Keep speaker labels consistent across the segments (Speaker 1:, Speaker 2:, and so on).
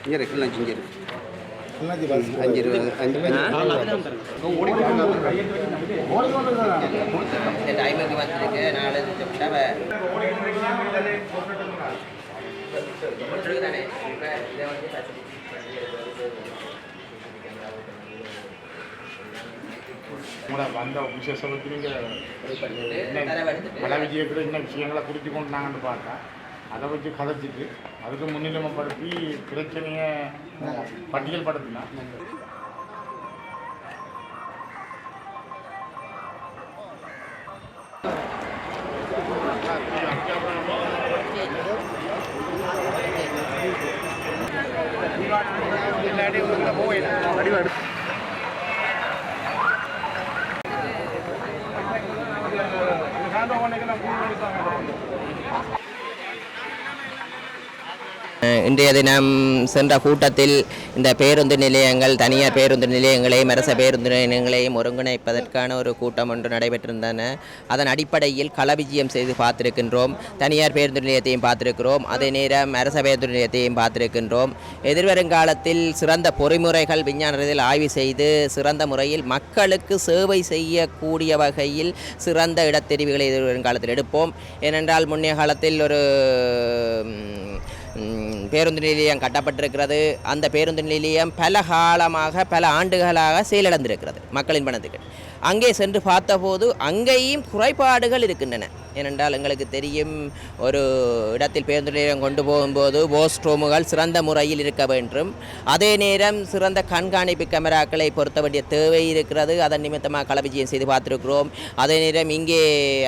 Speaker 1: இங்கே இருக்கு லஞ்ச் இங்கே இருக்கு. அஞ்சு இருபது அஞ்சு
Speaker 2: இதை வந்து
Speaker 3: விசேஷத்துக்கு நீங்கள் பல விஜயத்தில் என்ன விஷயங்களை குறித்து கொண்டாங்கன்னு பார்த்தா அதை வச்சு கதைச்சிட்டு அதுக்கு முன்னிலைமைப்படுத்தி பிரச்சனையை பட்டியல் படுத்தினா வடிவாடு ஹேண்ட் ஓவனுக்கு நான்
Speaker 2: இன்றைய தினம் சென்ற கூட்டத்தில் இந்த பேருந்து நிலையங்கள் தனியார் பேருந்து நிலையங்களையும் அரச பேருந்து நிலையங்களையும் ஒருங்கிணைப்பதற்கான ஒரு கூட்டம் ஒன்று நடைபெற்றிருந்தன. அதன் அடிப்படையில் களவிஜயம் செய்து பார்த்திருக்கின்றோம். தனியார் பேருந்து நிலையத்தையும் பார்த்திருக்கிறோம். அதே நேரம் அரச பேருந்து நிலையத்தையும் பார்த்திருக்கின்றோம். எதிர்வருங்காலத்தில் சிறந்த பொறிமுறைகள் விஞ்ஞான ரீதியில் ஆய்வு செய்து சிறந்த முறையில் மக்களுக்கு சேவை செய்யக்கூடிய வகையில் சிறந்த இடத்தெரிவுகளை எதிர்வருங்காலத்தில் எடுப்போம். ஏனென்றால் முன்னைய காலத்தில் ஒரு பேருந்து நிலையம் கட்டப்பட்டிருக்கிறது. அந்த பேருந்து நிலையம் பல காலமாக பல ஆண்டுகளாக செயலிழந்திருக்கிறது மக்களின் பணத்துக்கு அங்கே சென்று பார்த்தபோது அங்கேயும் குறைபாடுகள் இருக்கின்றன. ஏனென்றால் எங்களுக்கு தெரியும் ஒரு இடத்தில் பேருந்து நிலையம் கொண்டு போகும்போது போஸ்ட்ரோமுகள் சிறந்த முறையில் இருக்க வேண்டும். அதே நேரம் சிறந்த கண்காணிப்பு கேமராக்களை பொருத்த வேண்டிய தேவை இருக்கிறது. அதன் நிமித்தமாக களவிஜயம் செய்து பார்த்துருக்கிறோம். அதே நேரம் இங்கே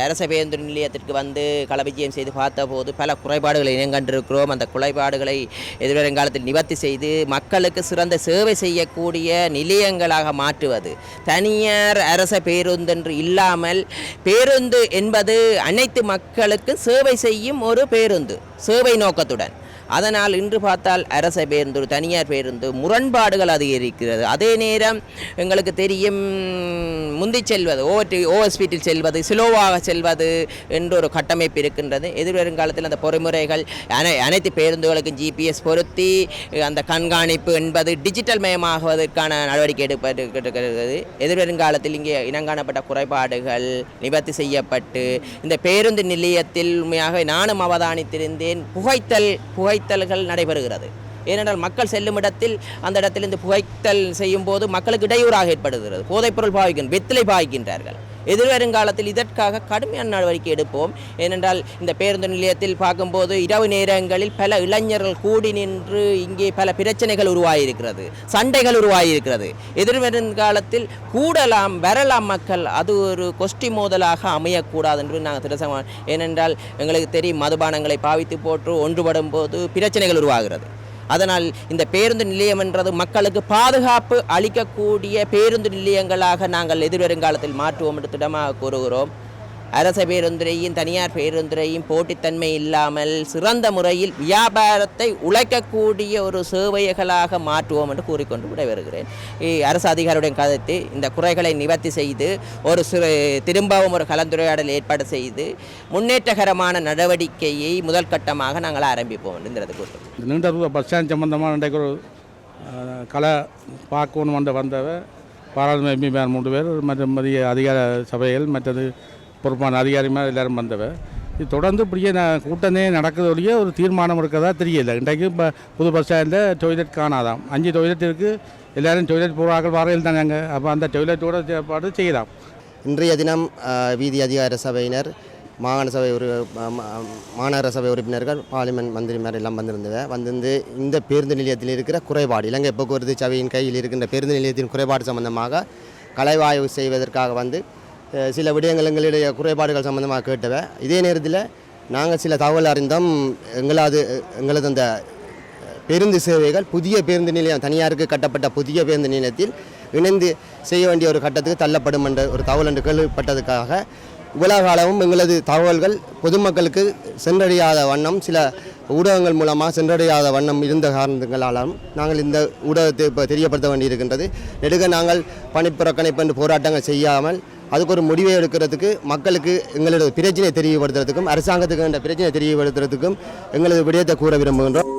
Speaker 2: அரச பேருந்து நிலையத்திற்கு வந்து களவிஜயம் செய்து பார்த்தபோது பல குறைபாடுகளை இனங்கண்டிருக்கிறோம் அந்த குறைபாடுகளை எதிர்வருங்காலத்தில் நிவர்த்தி செய்து மக்களுக்கு சிறந்த சேவை செய்யக்கூடிய நிலையங்களாக மாற்றுவது. தனியார் அரச பேருந்தென்று இல்லாமல் பேருந்து என்பது அனைத்து மக்களுக்கு சேவை செய்யும் ஒரு பேருந்து சேவை நோக்கத்துடன். அதனால் இன்று பார்த்தால் அரச பேருந்து தனியார் பேருந்து முரண்பாடுகள் அதிகரிக்கிறது. அதே நேரம் எங்களுக்கு தெரியும் முந்தி செல்வது ஓவர் ஓவர் ஸ்பீட்டில் செல்வது ஸ்லோவாக செல்வது என்ற ஒரு கட்டமைப்பு இருக்கின்றது. எதிர்வருங்காலத்தில் அந்த பொறிமுறைகள் அனை அனைத்து பேருந்துகளுக்கும் ஜிபிஎஸ் பொருத்தி அந்த கண்காணிப்பு என்பது டிஜிட்டல் மயமாகுவதற்கான நடவடிக்கை எடுப்பது எதிர்வருங்காலத்தில் இங்கே இனங்காணப்பட்ட குறைபாடுகள் நிவர்த்தி செய்யப்பட்டு இந்த பேருந்து நிலையத்தில் உண்மையாக நானும் அவதானித்திருந்தேன். புகைத்தல் புகை புகைத்தல்கள் நடைபெறுகிறது. ஏனென்றால் மக்கள் செல்லும் இடத்தில் அந்த இடத்திலிருந்து புகைத்தல் செய்யும் போது மக்களுக்கு இடையூறாக ஏற்படுகிறது. போதைப்பொருள் பாவிக்கின்ற வெத்திலை பாவிக்கின்றார்கள் எதிர்வருங்காலத்தில் இதற்காக கடுமையான நடவடிக்கை எடுப்போம். ஏனென்றால் இந்த பேருந்து நிலையத்தில் பார்க்கும்போது இரவு நேரங்களில் பல இளைஞர்கள் கூடி நின்று இங்கே பல பிரச்சனைகள் உருவாகியிருக்கிறது சண்டைகள் உருவாகியிருக்கிறது எதிர்வரும் காலத்தில் கூடலாம் வரலாம் மக்கள் அது ஒரு கொஸ்டி மோதலாக அமையக்கூடாது என்று நாங்கள் திருசமா ஏனென்றால் எங்களுக்கு தெரியும் மதுபானங்களை பாவித்து போட்டு ஒன்றுபடும் போது பிரச்சனைகள் உருவாகிறது. அதனால் இந்த பேருந்து நிலையம் என்றது மக்களுக்கு பாதுகாப்பு அளிக்கக்கூடிய பேருந்து நிலையங்களாக நாங்கள் எதிர்வருங்காலத்தில் மாற்றுவோம் என்று திடமாக கூறுகிறோம். அரச பேருந்துறையும் தனியார் பேருந்துறையும் போட்டித்தன்மை இல்லாமல் சிறந்த முறையில் வியாபாரத்தை உழைக்கக்கூடிய ஒரு சேவைகளாக மாற்றுவோம் என்று கூறிக்கொண்டு விட வருகிறேன் அரசு அதிகாரியுடன் கதைத்து இந்த குறைகளை நிவர்த்தி செய்து ஒரு சிறு திரும்பவும் ஒரு கலந்துரையாடல் ஏற்பாடு செய்து முன்னேற்றகரமான நடவடிக்கையை முதல் கட்டமாக நாங்கள் ஆரம்பிப்போம் என்றது கூறுகிறோம்
Speaker 4: நீண்ட பஸ் ஸ்டாண்ட் சம்பந்தமாக இன்றைக்கு ஒரு கலை பார்க்கணும் வந்த வந்தவ பாராளுமன்ற எம்பிமார் மூன்று பேர் மற்றும் மதிய அதிகார சபைகள் மற்றது பொறுப்பான அதிகாரிமார் எல்லாரும் வந்தவ. இது தொடர்ந்து இப்படியே நான் கூட்டமே நடக்குது ஒழிய ஒரு தீர்மானம் இருக்கிறதா தெரியல. இன்றைக்கு இப்போ புது பஸ் ஸ்டாண்டில் டொய்லெட் காணாதாம். அஞ்சு டொய்லெட் இருக்குது எல்லோரும் டொய்லெட் போகிறார்கள் வரையில் நாங்கள் அப்போ அந்த டொய்லெட்டோட செயற்பாடு செய்யலாம்.
Speaker 1: இன்றைய தினம் வீதி அதிகார சபையினர்
Speaker 5: மாகாண சபை ஒரு மா- மாநகர சபை உறுப்பினர்கள் பார்லிமெண்ட் மந்திரிமார் எல்லாம் வந்திருந்தவ. வந்திருந்து இந்த பேருந்து நிலையத்தில் இருக்கிற குறைபாடு இலங்கை போக்குவரத்து சபையின் கையில் இருக்கின்ற பேருந்து நிலையத்தின் குறைபாடு சம்பந்தமாக கலைவாய்வு செய்வதற்காக வந்து சில விடயங்கள் எங்களுடைய குறைபாடுகள் சம்பந்தமாக கேட்டவை. இதே நேரத்தில் நாங்கள் சில தகவல் அறிந்தோம். எங்களது எங்களது அந்த பேருந்து சேவைகள் புதிய பேருந்து நிலையம் தனியாருக்கு கட்டப்பட்ட புதிய பேருந்து நிலையத்தில் இணைந்து செய்ய வேண்டிய ஒரு கட்டத்துக்கு தள்ளப்படும் என்ற ஒரு தகவல் என்று கேள்விப்பட்டதுக்காக இவ்வளவு காலமும் எங்களது தகவல்கள் பொதுமக்களுக்கு சென்றடையாத வண்ணம் சில ஊடகங்கள் மூலமாக சென்றடையாத வண்ணம் இருந்த காரணங்களாலும் நாங்கள் இந்த ஊடகத்தை இப்போ தெரியப்படுத்த வேண்டியிருக்கின்றது. நெடுக நாங்கள் பணிப்புறக்கணிப்பு என்று போராட்டங்கள் செய்யாமல் அதுக்கு ஒரு முடிவை எடுக்கிறதுக்கு மக்களுக்கு எங்களோட பிரச்சனையை தெரியப்படுத்துறதுக்கும் அரசாங்கத்துக்கு என்ற பிரச்சனையை தெரியப்படுத்துறதுக்கும் எங்களது விடயத்தை கூற விரும்புகின்றோம்.